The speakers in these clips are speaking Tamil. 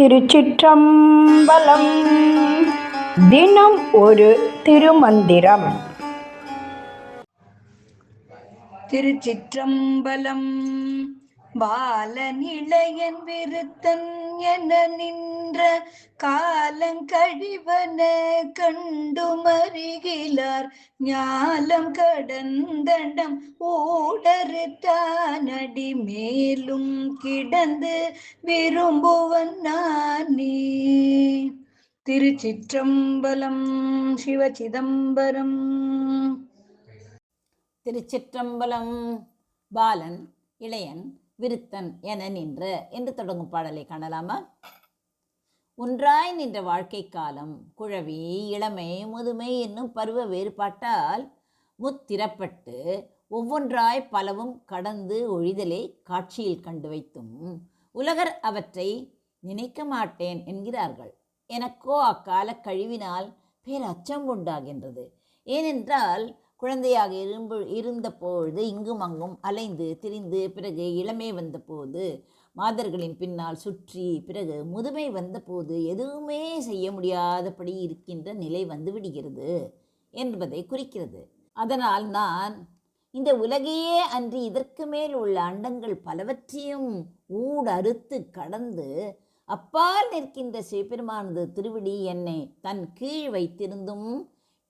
திருச்சிற்றம்பலம். தினம் ஒரு திருமந்திரம். திருச்சிற்றம்பலம். பாலநிலையன் விருத்தன் என நின் நின்ற காலங்கழிவன கண்டுமருகிலார். ஞாலம் கடந்தண்டம் ஊடறுத்தானடி மேலும் கிடந்து விரும்புவன் நானே திருச்சிற்றம்பலம் சிவசிதம்பரம். திருச்சிற்றம்பலம் பாலன் இளையன் விருத்தன் என நின்ற என்று தொடங்கும் பாடலை காணலாமா? ஒன்றாய் நின்ற வாழ்க்கை காலம் குழவி இளமை முதுமை என்னும் பருவ வேறுபாட்டால் முத்திரப்பட்டு ஒவ்வொன்றாய் பலவும் கடந்து ஒழிதலை காட்சியில் கண்டு வைத்தும் உலகர் அவற்றை நினைக்க மாட்டேன் என்கிறார்கள். எனக்கோ அக்கால கழிவினால் பேர் அச்சம் உண்டாகின்றது. ஏனென்றால் குழந்தையாக இரும்பு இருந்த பொழுது இங்கும் அங்கும் அலைந்து திரிந்து பிறகு இளமே வந்தபோது மாதர்களின் பின்னால் சுற்றி பிறகு முதுமை வந்தபோது எதுவுமே செய்ய முடியாதபடி இருக்கின்ற நிலை வந்துவிடுகிறது என்பதை குறிக்கிறது. அதனால் நான் இந்த உலகையே அன்றி இதற்கு மேல் உள்ள அண்டங்கள் பலவற்றையும் ஊடறுத்து கடந்து அப்பால் நிற்கின்ற சிவபெருமானது திருவிடி என்னை தன் கீழ் வைத்திருந்தும்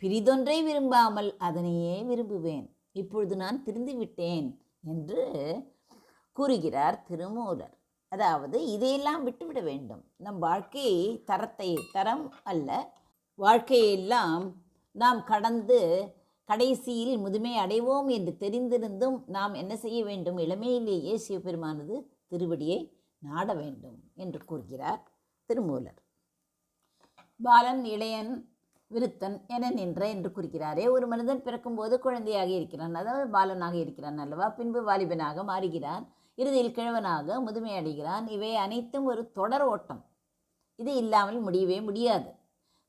பிரிதொன்றை விரும்பாமல் அதனையே விரும்புவேன். இப்பொழுது நான் திருந்துவிட்டேன் என்று கூறுகிறார் திருமூலர். அதாவது இதையெல்லாம் விட்டுவிட வேண்டும். நம் வாழ்க்கை தரத்தை தரம் அல்ல வாழ்க்கையெல்லாம் நாம் கடந்து கடைசியில் முதுமை அடைவோம் என்று தெரிந்திருந்தும் நாம் என்ன செய்ய வேண்டும்? இளமையிலேயே சிவபெருமானது திருவடியை நாட வேண்டும் என்று கூறுகிறார் திருமூலர். பாலன் இளையன் விருத்தன் என நின்ற என்று குறிக்கிறாரே ஒரு மனிதன் பிறக்கும்போது குழந்தையாக இருக்கிறான். அதாவது பாலனாக இருக்கிறான் அல்லவா? பின்பு வாலிபனாக மாறுகிறான். இறுதியில் கிழவனாக முதுமை அடைகிறான் இவை அனைத்தும் ஒரு தொடர் ஓட்டம். இது இல்லாமல் முடியவே முடியாது.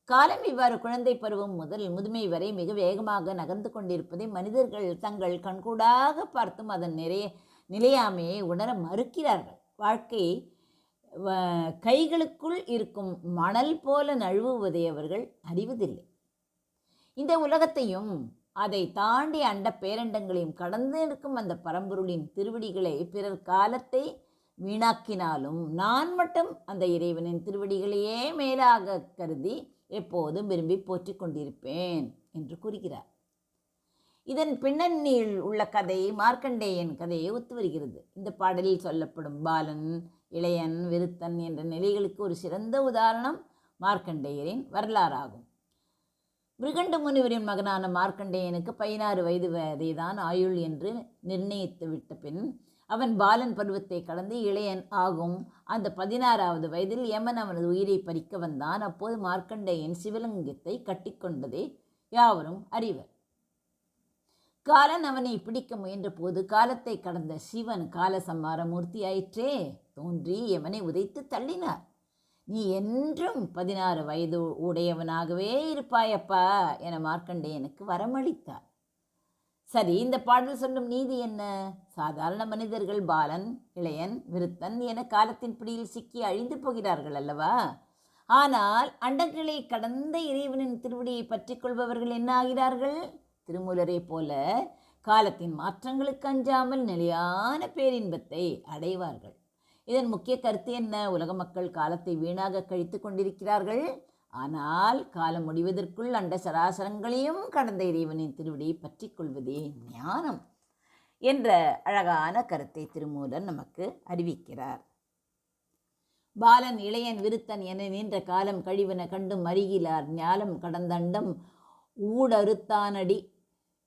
காலம் இவ்வாறு குழந்தை பருவம் முதல் முதுமை வரை மிக வேகமாக நகர்ந்து கொண்டிருப்பதை மனிதர்கள் தங்கள் கண்கூடாக பார்த்தும் அதன் நிறைய நிலையாமையை உணர மறுக்கிறார்கள். வாழ்க்கை வ- கைகளுக்குள் இருக்கும் மணல் போல நழுவுவதை அவர்கள் அறிவதில்லை. இந்த உலகத்தையும் அதை தாண்டி அண்ட பேரண்டங்களையும் கடந்து இருக்கும் அந்த பரம்பொருளின் திருவடிகளை பிறர் காலத்தை வீணாக்கினாலும் நான் மட்டும் அந்த இறைவனின் திருவடிகளையே மேலாக கருதி எப்போதும் விரும்பி போற்றி கொண்டிருப்பேன் என்று கூறுகிறார். இதன் பின்னணியில் உள்ள கதை மார்க்கண்டேயன் கதையை ஒத்து வருகிறது. இந்த பாடலில் சொல்லப்படும் பாலன் இளையன் விருத்தன் என்ற நிலைகளுக்கு ஒரு சிறந்த உதாரணம் மார்க்கண்டேயரின் வரலாறாகும். மிருகண்ட முனிவரின் மகனான மார்க்கண்டேயனுக்கு பதினாறு வயது வயதைதான் ஆயுள் என்று நிர்ணயித்து விட்ட பின் அவன் பாலன் பருவத்தை கடந்து இளையன் ஆகும். அந்த பதினாறாவது வயதில் யமன் அவனது உயிரை பறிக்க வந்தான். அப்போது மார்க்கண்டேயன் சிவலிங்கத்தை கட்டிக்கொண்டதை யாவரும் அறிவர். காலன் அவனை பிடிக்க முயன்ற போது காலத்தை கடந்த சிவன் காலசம்மார மூர்த்தியாயிற்றே தோன்றி யமனை உதைத்து தள்ளினார். நீ என்றும் பதினாறு வயது உடையவனாகவே இருப்பாயப்பா என மார்க்கண்டேயனுக்கு வரமளித்தார் சரி இந்த பாடல் சொல்லும் நீதி என்ன? சாதாரண மனிதர்கள் பாலன் இளையன் விருத்தன் என காலத்தின் பிடியில் சிக்கி அழிந்து போகிறார்கள் அல்லவா? ஆனால் அண்டங்களை கடந்த இறைவனின் திருவடியை பற்றிக் கொள்பவர்கள் என்ன ஆகிறார்கள்? திருமூலரை போல காலத்தின் மாற்றங்களுக்கு அஞ்சாமல் நிலையான பேரின்பத்தை அடைவார்கள். இதன் முக்கிய கருத்து என்ன? உலக மக்கள் காலத்தை வீணாக கழித்து கொண்டிருக்கிறார்கள். ஆனால் காலம் முடிவதற்குள் அண்ட சராசரங்களையும் கடந்த இறைவனின் திருவிடியை பற்றி கொள்வதே ஞானம் என்ற அழகான கருத்தை திருமூலன் நமக்கு அறிவிக்கிறார். பாலன் இளையன் விருத்தன் என நின்ற காலம் கழிவன கண்டும் அருகிலார். ஞாலம் கடந்தண்டம் ஊடறுத்தானடி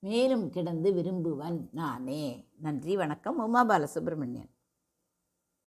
மேலும் கிடந்து விரும்புவன் நானே. நன்றி வணக்கம். உமா பாலசுப்ரமணியன்.